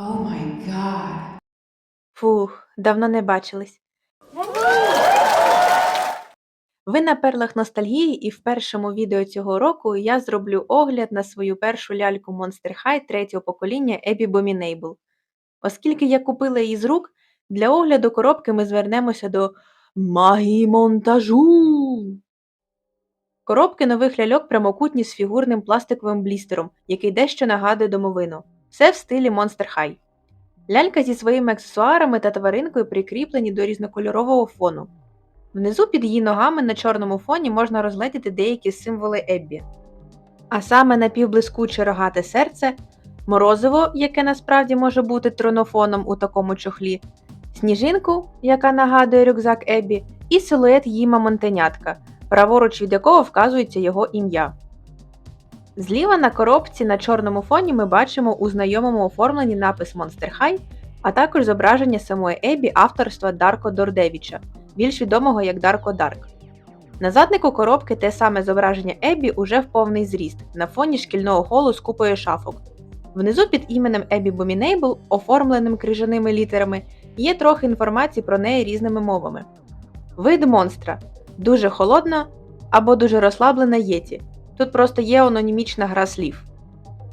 Oh my god. Фух, давно не бачились. Ви на перлах ностальгії, і в першому відео цього року я зроблю огляд на свою першу ляльку Monster High третього покоління Abby Bominable. Оскільки я купила її з рук, для огляду коробки ми звернемося до магії монтажу. Коробки нових ляльок прямокутні з фігурним пластиковим блістером, який дещо нагадує домовину. Все в стилі Monster High. Лялька зі своїми аксесуарами та тваринкою прикріплені до різнокольорового фону. Внизу під її ногами на чорному фоні можна розгледіти деякі символи Еббі. А саме напівблискуче рогате серце, морозиво, яке насправді може бути тронофоном у такому чохлі, сніжинку, яка нагадує рюкзак Еббі, і силует її мамонтенятка, праворуч від якого вказується його ім'я. Зліва на коробці на чорному фоні ми бачимо у знайомому оформленні напис Monster High, а також зображення самої Ебі авторства Дарко Дордевіча, більш відомого як Дарко Дарк. На заднику коробки те саме зображення Ебі уже в повний зріст, на фоні шкільного холу з купою шафок. Внизу під іменем Ебі Bominable, оформленим крижаними літерами, є трохи інформації про неї різними мовами. Вид монстра дуже холодна або дуже розслаблена єті. Тут просто є анонімічна гра слів.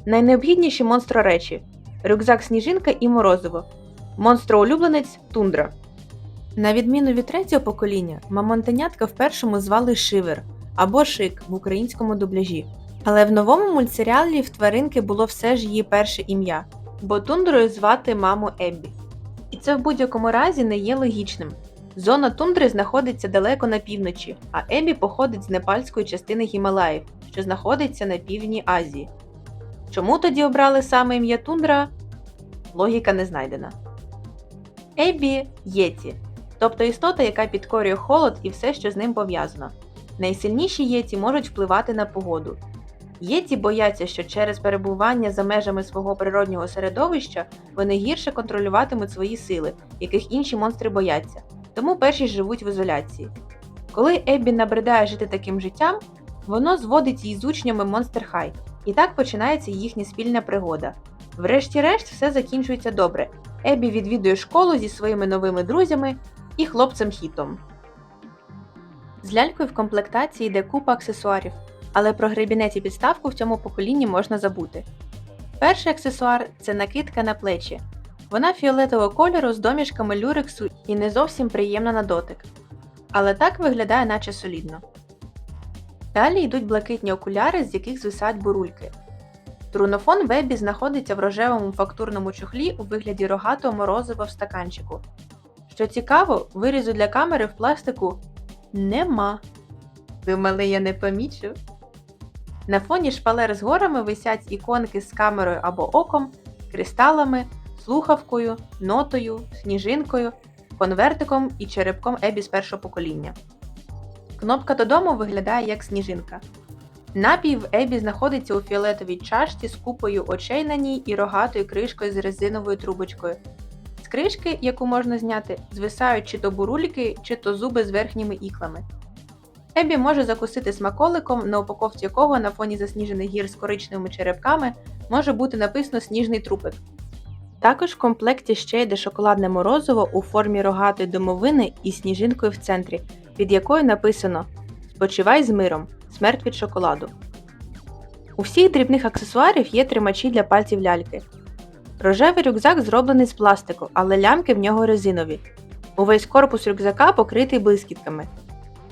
Найнеобхідніші монстроречі рюкзак Сніжинка і Морозиво. Монстроулюбленець Тундра. На відміну від третього покоління, мамонтенятка в першому звали Шивер або Шик в українському дубляжі. Але в новому мультсеріалі в тваринки було все ж її перше ім'я, бо тундрою звати маму Еббі. І це в будь-якому разі не є логічним. Зона тундри знаходиться далеко на півночі, а Ебі походить з непальської частини Гімалаїв, що знаходиться на півдні Азії. Чому тоді обрали саме ім'я Тундра? Логіка не знайдена. Ебі Єті, тобто істота, яка підкорює холод і все, що з ним пов'язано. Найсильніші єті можуть впливати на погоду. Єті бояться, що через перебування за межами свого природнього середовища вони гірше контролюватимуть свої сили, яких інші монстри бояться, тому перші живуть в ізоляції. Коли Еббі набридає жити таким життям, воно зводить її з учнями Monster High, і так починається їхня спільна пригода. Врешті-решт, все закінчується добре. Еббі відвідує школу зі своїми новими друзями і хлопцем Хітом. З лялькою в комплектації йде купа аксесуарів, але про гребінець і підставку в цьому поколінні можна забути. Перший аксесуар це накидка на плечі. Вона фіолетового кольору з домішками люрексу і не зовсім приємна на дотик. Але так виглядає наче солідно. Далі йдуть блакитні окуляри, з яких звисають бурульки. Трунофон Вебі знаходиться в рожевому фактурному чохлі у вигляді рогатого морозива в стаканчику. Що цікаво, вирізу для камери в пластику нема. Думали, я не помічу. На фоні шпалер з горами висять іконки з камерою або оком, кристалами, слухавкою, нотою, сніжинкою, конвертиком і черепком Ебі з першого покоління. Кнопка додому виглядає як сніжинка. Напій в Ебі знаходиться у фіолетовій чашці з купою очей на ній і рогатою кришкою з резиновою трубочкою. З кришки, яку можна зняти, звисають чи то бурульки, чи то зуби з верхніми іклами. Ебі може закусити смаколиком, на упаковці якого на фоні засніжених гір з коричневими черепками може бути написано сніжний трупик. Також в комплекті ще йде шоколадне морозиво у формі рогатої домовини із сніжинкою в центрі, під якою написано Спочивай з миром. Смерть від шоколаду. У всіх дрібних аксесуарів є тримачі для пальців ляльки. Рожевий рюкзак зроблений з пластику, але лямки в нього резинові. Увесь корпус рюкзака покритий блискітками.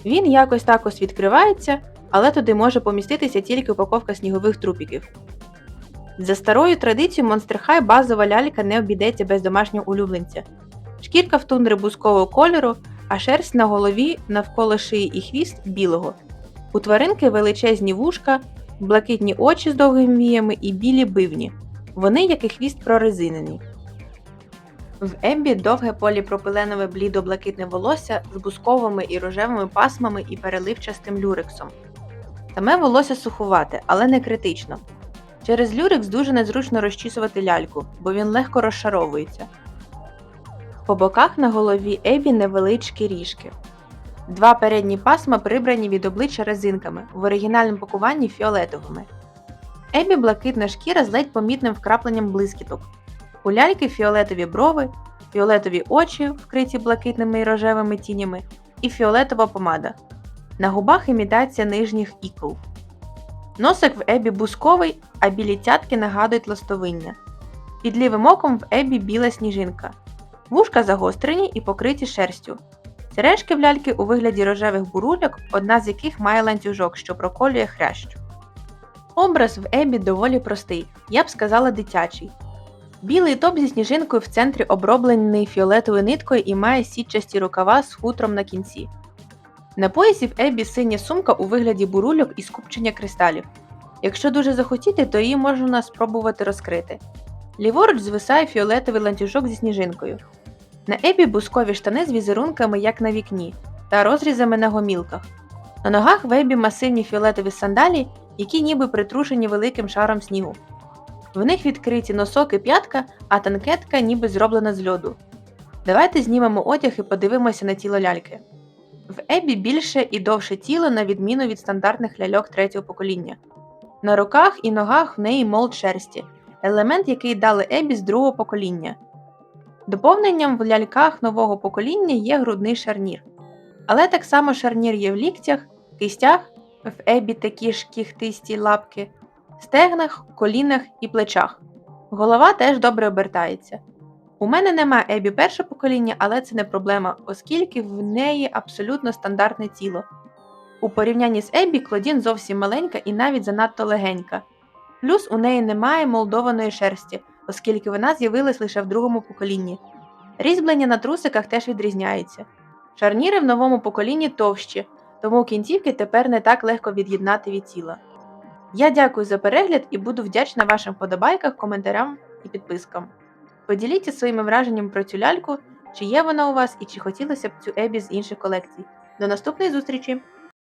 Він якось також відкривається, але туди може поміститися тільки упаковка снігових трупіків. За старою традицією Monster High базова лялька не обійдеться без домашнього улюбленця. Шкірка в тундри бузкового кольору, а шерсть на голові навколо шиї і хвіст білого. У тваринки величезні вушка, блакитні очі з довгими віями і білі бивні. Вони, як і хвіст, прорезинені. В Ембі довге поліпропиленове блідо-блакитне волосся з бусковими і рожевими пасмами і переливчастим люрексом. Саме волосся сухувате, але не критично. Через люрекс дуже незручно розчісувати ляльку, бо він легко розшаровується. По боках на голові Ебі невеличкі ріжки. Два передні пасма прибрані від обличчя резинками, в оригінальному пакуванні фіолетовими. Ебі блакитна шкіра з ледь помітним вкрапленням блискіток. У ляльки фіолетові брови, фіолетові очі, вкриті блакитними і рожевими тінями, і фіолетова помада. На губах імітація нижніх ікл. Носик в Ебі бусковий, а білі цятки нагадують ластовиння. Під лівим оком в Ебі біла сніжинка. Вушка загострені і покриті шерстю. Сережки в ляльки у вигляді рожевих бурульок, одна з яких має ланцюжок, що проколює хрящ. Образ в Ебі доволі простий, я б сказала дитячий. Білий топ зі сніжинкою в центрі оброблений фіолетовою ниткою і має сітчасті рукава з хутром на кінці. На поясі в Ебі синя сумка у вигляді бурульок і скупчення кристалів. Якщо дуже захотіти, то її можна спробувати розкрити. Ліворуч звисає фіолетовий ланцюжок зі сніжинкою. На Ебі бускові штани з візерунками, як на вікні, та розрізами на гомілках. На ногах в Ебі масивні фіолетові сандалі, які ніби притрушені великим шаром снігу. В них відкриті носок і п'ятка, а танкетка ніби зроблена з льоду. Давайте знімемо одяг і подивимося на тіло ляльки. В Ебі більше і довше тіло, на відміну від стандартних ляльок третього покоління. На руках і ногах в неї молд шерсті, елемент, який дали Ебі з другого покоління. Доповненням в ляльках нового покоління є грудний шарнір. Але так само шарнір є в ліктях, кистях, в Ебі такі ж кіхтисті лапки, стегнах, колінах і плечах. Голова теж добре обертається. У мене нема Ебі перше покоління, але це не проблема, оскільки в неї абсолютно стандартне тіло. У порівнянні з Ебі Клодін зовсім маленька і навіть занадто легенька. Плюс у неї немає молдованої шерсті, оскільки вона з'явилась лише в другому поколінні. Різьблення на трусиках теж відрізняється. Шарніри в новому поколінні товщі, тому кінцівки тепер не так легко від'єднати від тіла. Я дякую за перегляд і буду вдячна вашим вподобайках, коментарям і підпискам. Поділіться своїми враженнями про цю ляльку, чи є вона у вас і чи хотілося б цю Ебі з інших колекцій. До наступної зустрічі!